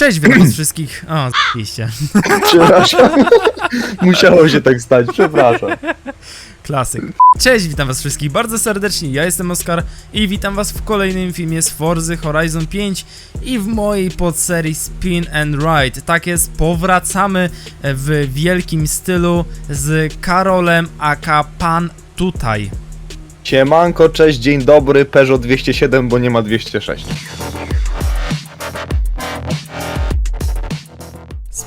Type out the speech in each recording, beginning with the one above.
Cześć, witam was wszystkich. O, z***liście. Przepraszam. Musiało się tak stać, przepraszam. Klasyk. Cześć, witam was wszystkich bardzo serdecznie, ja jestem Oskar i witam was w kolejnym filmie z Forzy Horizon 5 i w mojej podserii Spin and Ride. Tak jest, powracamy w wielkim stylu z Karolem aka Pan Tutaj. Siemanko, cześć, dzień dobry, Peugeot 207, bo nie ma 206.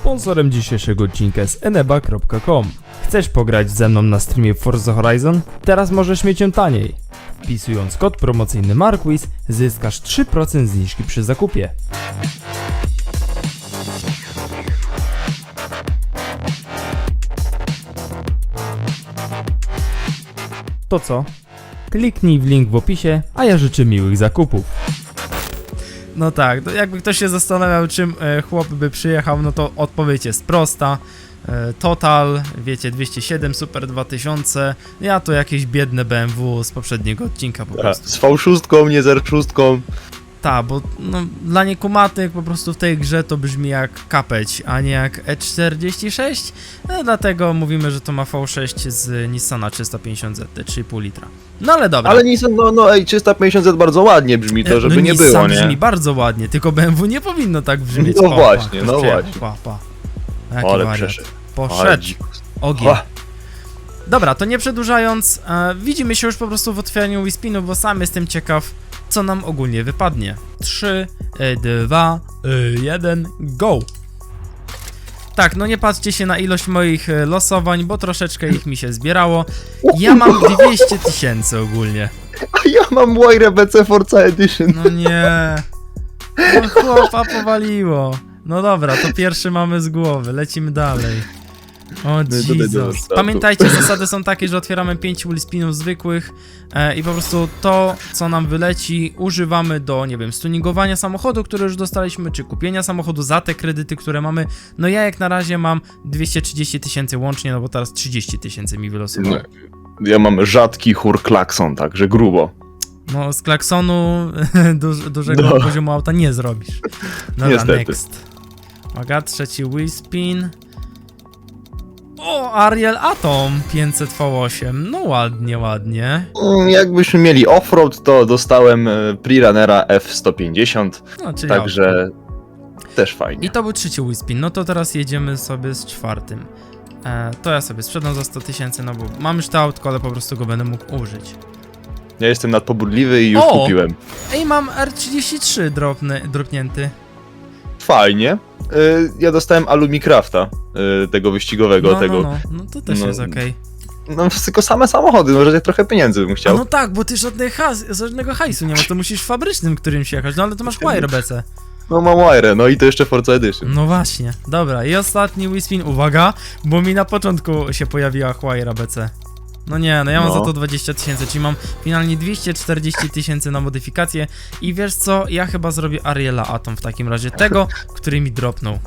Sponsorem dzisiejszego odcinka jest eneba.com. Chcesz pograć ze mną na streamie Forza Horizon? Teraz możesz mieć ją taniej. Wpisując kod promocyjny Marquis zyskasz 3% zniżki przy zakupie. To co? Kliknij w link w opisie, a ja życzę miłych zakupów. No tak, jakby ktoś się zastanawiał, czym e, chłop by przyjechał, no to odpowiedź jest prosta. E, Total, wiecie, 207 Super 2000. Ja to jakieś biedne BMW z poprzedniego odcinka po prostu. Z V6, nie z R6. Ta, bo no, dla niekumatych po prostu w tej grze to brzmi jak kapeć, a nie jak E46. No, dlatego mówimy, że to ma V6 z Nissana 350Z, 3,5 litra. No ale dobra. Ale Nissan, no, no ej, 350Z bardzo ładnie brzmi to, żeby no, nie Nissan było, nie? brzmi bardzo ładnie, tylko BMW nie powinno tak brzmieć. No Pa, właśnie, pa, no właśnie. Pa, pa. Jaki Ale wariat. przeszedł. Poszedł. Ogień. Ła. Dobra, to nie przedłużając, e, widzimy się już po prostu w otwieraniu Wispinu, bo sam jestem ciekaw, co nam ogólnie wypadnie. 3, 2, 1, go! Tak, no nie patrzcie się na ilość moich e, losowań, bo troszeczkę ich mi się zbierało. Ja mam 200 tysięcy ogólnie. A ja mam Wire BC Forza Edition. No nie. No chłopa powaliło. No dobra, to pierwszy mamy z głowy, lecimy dalej. O No startu. Pamiętajcie, zasady są takie, że otwieramy 5 spinów zwykłych e, i po prostu to, co nam wyleci, używamy do, nie wiem, stuningowania samochodu, który już dostaliśmy, czy kupienia samochodu za te kredyty, które mamy. No ja jak na razie mam 230 tysięcy łącznie, no bo teraz 30 tysięcy mi wylosowało. Ja mam rzadki chór klakson, także grubo. No, z klaksonu duż, dużego No. poziomu auta nie zrobisz. Dobra, Niestety. next. Uwaga, trzeci Whispin. O, Ariel Atom 500 V8. No ładnie, ładnie. Mm, Jakbyśmy mieli offroad, to dostałem e, Pre-Runnera F150, No, czyli także też I fajnie. to był trzeci Whispin. No to teraz jedziemy sobie z czwartym. E, to ja sobie sprzedam za 100 tysięcy, no bo mam już to autko, ale po prostu go będę mógł użyć. Ja jestem nadpobudliwy i już O! kupiłem. Ej, mam R33 dropny, dropnięty. Fajnie. Y, Ja dostałem Alumicrafta, y, tego wyścigowego, No, tego. no, no, no to też no, jest okej. No tylko same samochody, może trochę pieniędzy bym A chciał. no tak, bo ty żadnej has, żadnego hajsu nie masz, to musisz fabrycznym którymś jechać, no ale to masz Wire BC. No mam Wire, no i to jeszcze Forza Edition. No właśnie, dobra, i ostatni Wispin, uwaga, bo mi na początku się pojawiła Wire BC. No nie, no ja mam No. za to 20 tysięcy, czyli mam finalnie 240 tysięcy na modyfikację i wiesz co, ja chyba zrobię Ariela Atom w takim razie, tego, który mi dropnął.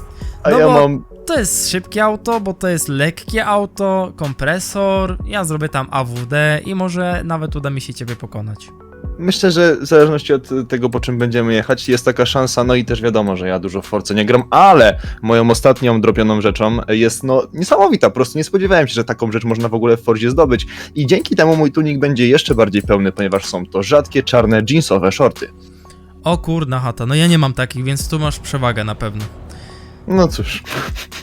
A no ja bo- mam. To jest szybkie auto, bo to jest lekkie auto, kompresor, ja zrobię tam AWD i może nawet uda mi się ciebie pokonać. Myślę, że w zależności od tego, po czym będziemy jechać, jest taka szansa, no i też wiadomo, że ja dużo w Force nie gram, ale moją ostatnią dropioną rzeczą jest no niesamowita, po prostu nie spodziewałem się, że taką rzecz można w ogóle w Forzie zdobyć i dzięki temu mój tunik będzie jeszcze bardziej pełny, ponieważ są to rzadkie, czarne, jeansowe shorty. O kurna chata, no ja nie mam takich, więc tu masz przewagę na pewno. No cóż,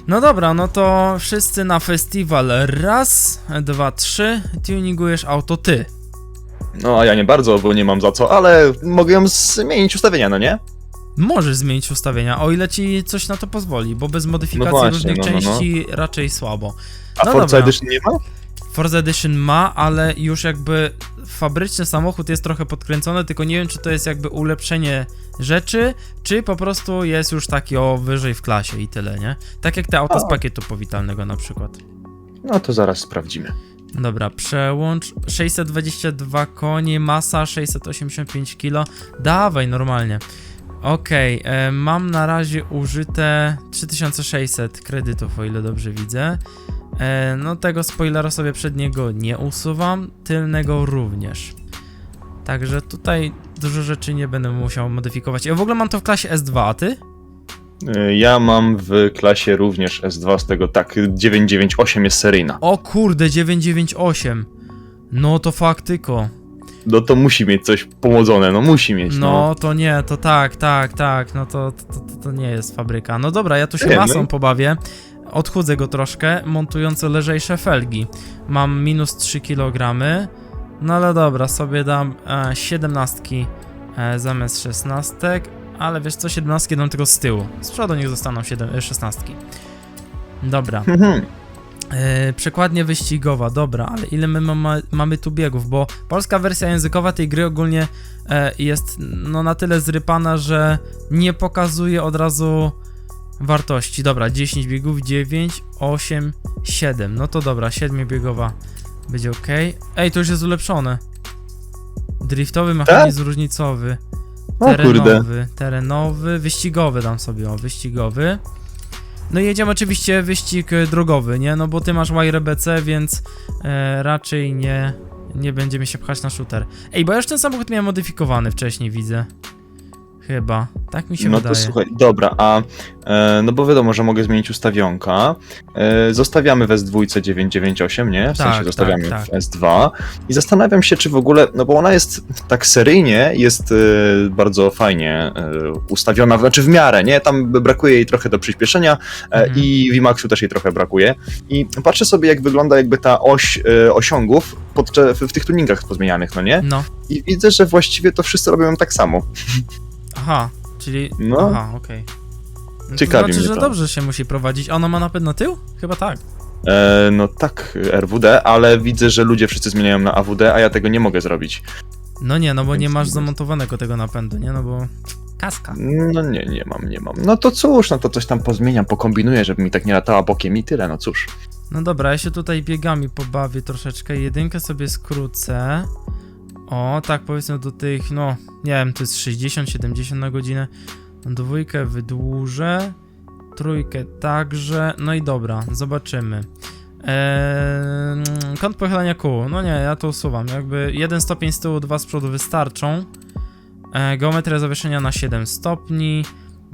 No dobra, no to wszyscy na festiwal. Raz, dwa, trzy. Tuningujesz auto ty. No a ja nie bardzo, bo nie mam za co, ale mogę ją zmienić ustawienia, no nie? Możesz zmienić ustawienia, o ile ci coś na to pozwoli, bo bez modyfikacji No właśnie, różnych no, no, no. części raczej słabo. A No Forza dobra. Edition nie ma? Forza Edition ma, ale już jakby fabryczny samochód jest trochę podkręcony, tylko nie wiem, czy to jest jakby ulepszenie rzeczy, czy po prostu jest już taki o wyżej w klasie i tyle, nie? Tak jak te auta z pakietu powitalnego na przykład. No to zaraz sprawdzimy. Dobra, przełącz 622 konie, masa 685 kg. Dawaj, normalnie. Okej, e, mam na razie użyte 3600 kredytów, o ile dobrze widzę. E, no tego spoilera sobie przedniego nie usuwam, tylnego również. Także tutaj dużo rzeczy nie będę musiał modyfikować. Ja w ogóle mam to w klasie S2, a ty? Y, Ja mam w klasie również S2 z tego, tak, 998 jest seryjna. O kurde, 998. No to faktyko. No to musi mieć coś pomodzone, no musi mieć, no. No to nie, to tak, tak, tak. No to, to, to, to nie jest fabryka. No dobra, ja tu się masą no. pobawię. Odchudzę go troszkę, montując lżejsze felgi. Mam minus 3 kg. No ale dobra, sobie dam e, 17 e, zamiast 16. Ale wiesz co, 17 dam tylko z tyłu. Z przodu niech zostaną 7, e, 16. Dobra. Mhm. E, przekładnie wyścigowa, dobra, ale ile my mama, mamy tu biegów? Bo polska wersja językowa tej gry ogólnie e, jest no na tyle zrypana, że nie pokazuje od razu wartości. Dobra, 10 biegów, 9, 8, 7. No to dobra, 7 biegowa będzie ok. Ej, to już jest ulepszone. Driftowy mechanizm różnicowy. O kurde. Terenowy, terenowy, wyścigowy dam sobie, o, wyścigowy. No i jedziemy oczywiście wyścig e, drogowy, nie? No bo ty masz YRBC, więc e, raczej nie, nie będziemy się pchać na shooter. Ej, bo ja już ten samochód miałem modyfikowany wcześniej, widzę. Chyba. Tak mi się No wydaje. to słuchaj, dobra, a e, no bo wiadomo, że mogę zmienić ustawionka. E, zostawiamy w S2 998, nie? W Tak, sensie zostawiamy tak, w S2 i zastanawiam się, czy w ogóle, no bo ona jest tak seryjnie, jest e, bardzo fajnie e, ustawiona, znaczy w miarę, nie? Tam brakuje jej trochę do przyspieszenia e, Mhm. i w Maxu też jej trochę brakuje. I patrzę sobie, jak wygląda jakby ta oś e, osiągów podczas, w, w tych tuningach pozmienianych, no nie? No. I widzę, że właściwie to wszyscy robią tak samo. Aha, czyli... No. Aha, okej. No Ciekawi to znaczy, że to. dobrze się musi prowadzić. Ona ma napęd na tył? Chyba tak. E, no tak, RWD, ale widzę, że ludzie wszyscy zmieniają na AWD, a ja tego nie mogę zrobić. No nie, no bo nie Więc masz nie zamontowanego tego napędu, nie? No bo... Kaska. No nie, nie mam, nie mam. No to cóż, no to coś tam pozmieniam, pokombinuję, żeby mi tak nie latała bokiem i tyle, no cóż. No dobra, ja się tutaj biegami pobawię troszeczkę. Jedynkę sobie skrócę. O, tak powiedzmy do tych, no, nie wiem, to jest 60-70 na godzinę. Dwójkę wydłużę. Trójkę także. No i dobra, zobaczymy. Eee, kąt pochylenia kół. No nie, ja to usuwam. Jakby jeden stopień z tyłu, dwa z przodu wystarczą. E, geometria zawieszenia na 7 stopni.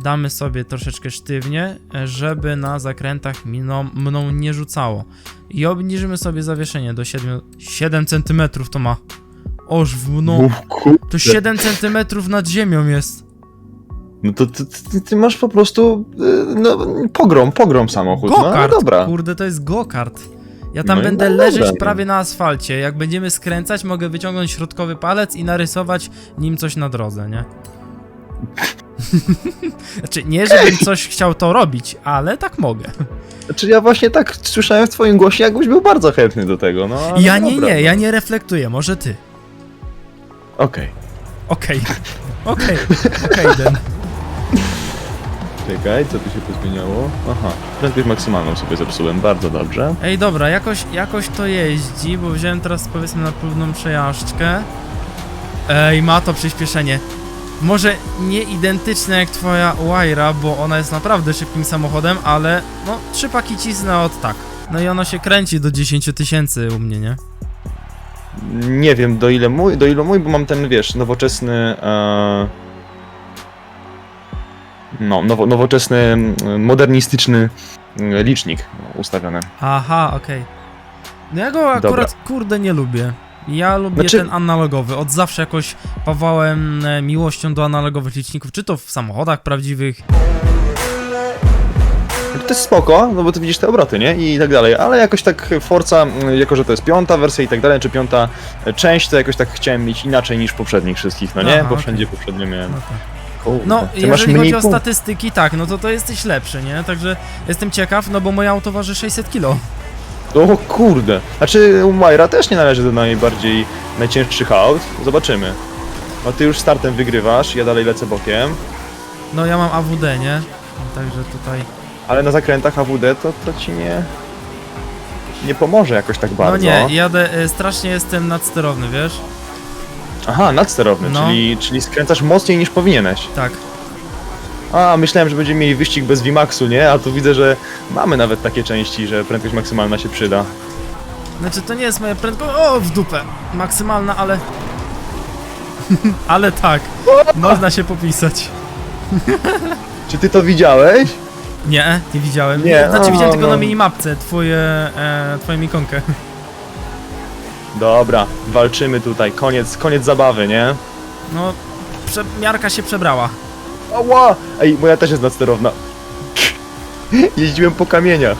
Damy sobie troszeczkę sztywnie, żeby na zakrętach miną, mną nie rzucało. I obniżymy sobie zawieszenie do 7, 7 cm to ma. Oż w kurde. To 7 cm nad ziemią jest. No to ty, ty, ty masz po prostu, y, no, pogrom, pogrom samochód, no ale Gokart, dobra. kurde, to jest gokart. Ja tam No będę no leżeć dobra, no. prawie na asfalcie. Jak będziemy skręcać, mogę wyciągnąć środkowy palec i narysować nim coś na drodze, nie? znaczy, nie żebym coś chciał to robić, ale tak mogę. Znaczy ja właśnie tak słyszałem w twoim głosie, jakbyś był bardzo chętny do tego, no Ja nie, dobra, nie, no. ja nie reflektuję, może ty. Okej, Okej, okej, okej, Den. czekaj, co tu się pozmieniało? Aha, prędkość maksymalną sobie zepsułem, bardzo dobrze. Ej, dobra, jakoś, jakoś to jeździ, bo wziąłem teraz powiedzmy na pełną przejażdżkę. Ej, ma to przyspieszenie. Może nie identyczne jak twoja Wyra, bo ona jest naprawdę szybkim samochodem, ale no, trzy paki cisnę od tak. No i ono się kręci do 10 tysięcy u mnie, nie? Nie wiem do ile mój, do ilu mój, bo mam ten, wiesz, nowoczesny. E... No, nowo, nowoczesny, modernistyczny mm, licznik ustawiony. Aha, okej. No ja go akurat, kurde, nie lubię. Ja lubię Znaczy- ten analogowy. Od zawsze jakoś pawałem e, miłością do analogowych liczników, czy to w samochodach prawdziwych. To jest spoko, no bo ty widzisz te obroty, nie? I tak dalej, ale jakoś tak Forza, mm, jako że to jest piąta wersja i tak dalej, czy piąta e, część, to jakoś tak chciałem mieć inaczej niż poprzednich wszystkich, no nie? Aha, bo okej. wszędzie poprzednio miałem. Kurde, No, ty jeżeli chodzi o statystyki, tak, no to to jesteś lepszy, nie? Także jestem ciekaw, no bo moje auto waży 600 kilo. O kurde. Znaczy Majra też nie należy do najbardziej najcięższych aut. Zobaczymy. No ty już startem wygrywasz, ja dalej lecę bokiem. No ja mam AWD, nie? No, Także tutaj... Ale na zakrętach AWD to, to ci nie. Nie pomoże jakoś tak bardzo. No nie, jadę, e, strasznie jestem nadsterowny, wiesz? Aha, nadsterowny, No. czyli, czyli skręcasz mocniej niż powinieneś. Tak. A, myślałem, że będziemy mieli wyścig bez VMAXu, nie? A tu widzę, że mamy nawet takie części, że prędkość maksymalna się przyda. Znaczy to nie jest moja prędkość... O, w dupę! Maksymalna, ale... ale tak, można się popisać. Czy ty to widziałeś? Nie, nie widziałem. Nie, Znaczy widziałem tylko no. na minimapce twoje, e, twoją ikonkę. Dobra, walczymy tutaj, koniec, koniec zabawy, nie? No, prze, miarka się przebrała. Ała! Ej, moja też jest nadsterowna. Jeździłem po kamieniach.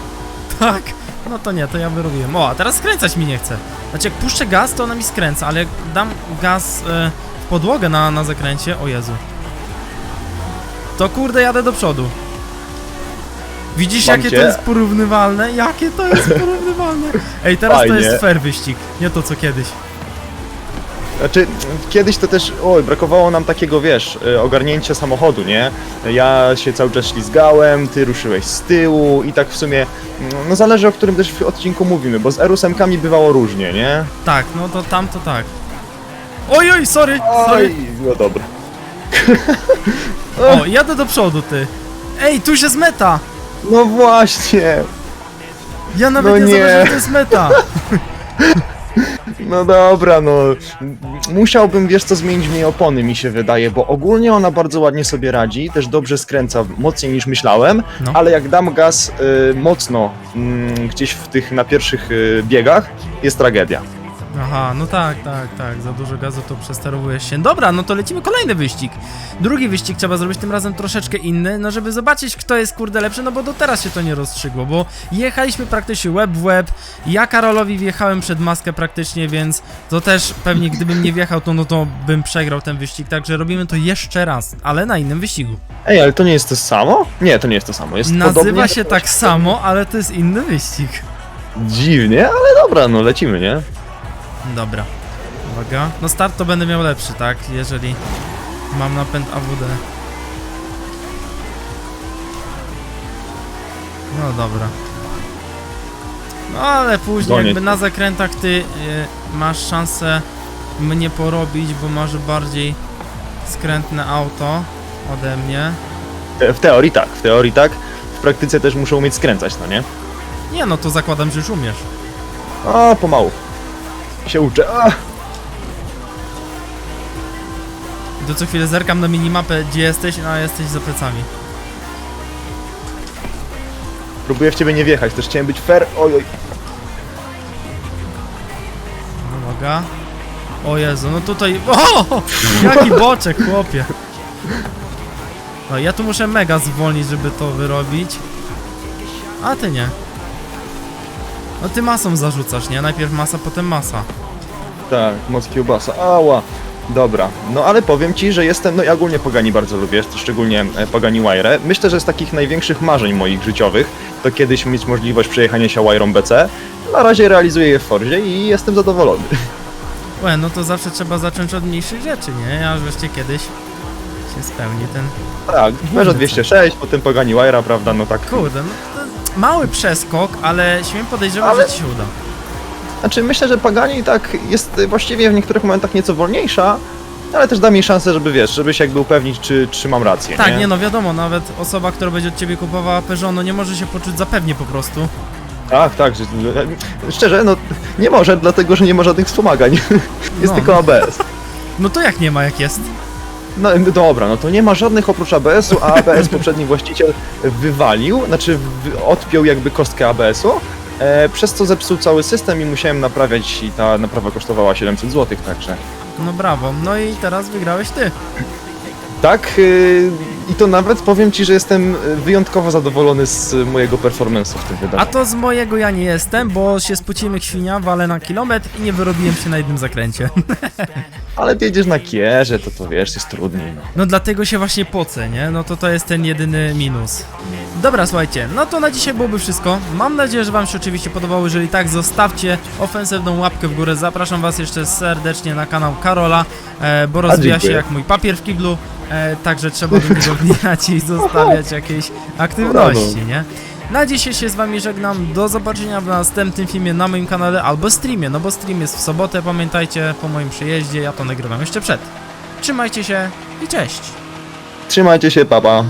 Tak. No to nie, to ja wyrobiłem. O, a teraz skręcać mi nie chce. Znaczy jak puszczę gaz, to ona mi skręca, ale jak dam gaz e, w podłogę na, na zakręcie, o Jezu. To kurde jadę do przodu. Widzisz Mam jakie cię. to jest porównywalne? Jakie to jest porównywalne? Ej, teraz Fajnie. to jest fair wyścig, nie to co kiedyś. Znaczy, kiedyś to też, oj, brakowało nam takiego, wiesz, y, ogarnięcia samochodu, nie? Ja się cały czas ślizgałem, ty ruszyłeś z tyłu i tak w sumie, no zależy o którym też w odcinku mówimy, bo z R8-kami bywało różnie, nie? Tak, no to tam to tak. Oj, oj, sorry, sorry. Oj, no dobra. O, jadę do przodu, ty. Ej, tu już jest meta! No właśnie, Ja nawet No nie, nie. zauważyłem, że to jest meta. no dobra, no. Musiałbym, wiesz co, zmienić w niej opony, mi się wydaje, bo ogólnie ona bardzo ładnie sobie radzi, też dobrze skręca, mocniej niż myślałem, No. ale jak dam gaz y, mocno mm, gdzieś w tych na pierwszych y, biegach, jest tragedia. Aha, no tak, tak, tak, za dużo gazu to przesterowujesz się. Dobra, no to lecimy kolejny wyścig. Drugi wyścig trzeba zrobić tym razem troszeczkę inny, no żeby zobaczyć kto jest kurde lepszy, no bo do teraz się to nie rozstrzygło, bo jechaliśmy praktycznie łeb w łeb, ja Karolowi wjechałem przed maskę praktycznie, więc to też pewnie gdybym nie wjechał, to no to bym przegrał ten wyścig, także robimy to jeszcze raz, ale na innym wyścigu. Ej, ale to nie jest to samo? Nie, to nie jest to samo. Jest Nazywa podobnie, się tak samo, ale to jest inny wyścig. Dziwnie, ale dobra, no lecimy, nie? Dobra. Uwaga. No start to będę miał lepszy, tak? Jeżeli mam napęd AWD. No dobra. No ale później Koniec. jakby na zakrętach ty y, masz szansę mnie porobić, bo masz bardziej skrętne auto ode mnie. W teorii tak, w teorii tak. W praktyce też muszę umieć skręcać, no nie? Nie no, to zakładam, że już umiesz. A, pomału. Się uczę. A. To co chwilę zerkam na minimapę, gdzie jesteś, no a jesteś za plecami. Próbuję w ciebie nie wjechać, też chciałem być fair. Oj, oj. Uwaga. O Jezu, no tutaj... O! Jaki boczek, chłopie. No ja tu muszę mega zwolnić, żeby to wyrobić. A ty nie. No ty masą zarzucasz, nie? Najpierw masa, potem masa. Tak, moc kiełbasa. Ała. Dobra, no ale powiem ci, że jestem, no ja ogólnie Pagani bardzo lubię, szczególnie e, Pagani Wire. Myślę, że z takich największych marzeń moich życiowych to kiedyś mieć możliwość przejechania się Wire'ą BC. Na razie realizuję je w Forzie i jestem zadowolony. Łe, no to zawsze trzeba zacząć od mniejszych rzeczy, nie? Aż wreszcie kiedyś się spełni ten... Tak, Peugeot 206, potem Pagani Wire'a, prawda, no tak. Kurde, no mały przeskok, ale śmiem podejrzewać, Ale- że ci się uda. Znaczy myślę, że Pagani tak jest właściwie w niektórych momentach nieco wolniejsza, ale też da mi szansę, żeby wiesz, żeby się jakby upewnić, czy, czy mam rację. Tak, nie? no wiadomo, nawet osoba, która będzie od ciebie kupowała Peugeot, no nie może się poczuć zapewnie po prostu. Tak, tak. Że, szczerze, no nie może, dlatego że nie ma żadnych wspomagań. Jest No. tylko ABS. No to jak nie ma, jak jest? No dobra, no to nie ma żadnych oprócz ABS-u, a ABS poprzedni właściciel wywalił, znaczy odpiął jakby kostkę ABS-u, e, przez co zepsuł cały system i musiałem naprawiać i ta naprawa kosztowała 700 zł, także. No brawo, no i teraz wygrałeś ty. Tak, y, i to nawet powiem ci, że jestem y, wyjątkowo zadowolony z mojego performance'u w tym A wydarzeniu. to z mojego ja nie jestem, bo się spociłem jak świnia, walę na kilometr i nie wyrobiłem się na jednym zakręcie. Ale ty jedziesz na kierze, to to wiesz, jest trudniej. No. No dlatego się właśnie pocę, nie? No to to jest ten jedyny minus. Dobra, słuchajcie, no to na dzisiaj byłoby wszystko. Mam nadzieję, że wam się oczywiście podobało. Jeżeli tak, zostawcie ofensywną łapkę w górę. Zapraszam was jeszcze serdecznie na kanał Karola, e, bo rozwija się jak mój papier w kiblu. E, także trzeba do niego wbijać i zostawiać jakieś aktywności, nie? Na dzisiaj się z wami żegnam. Do zobaczenia w następnym filmie na moim kanale albo streamie, no bo stream jest w sobotę, pamiętajcie, po moim przyjeździe. Ja to nagrywam jeszcze przed. Trzymajcie się i cześć! Trzymajcie się, papa.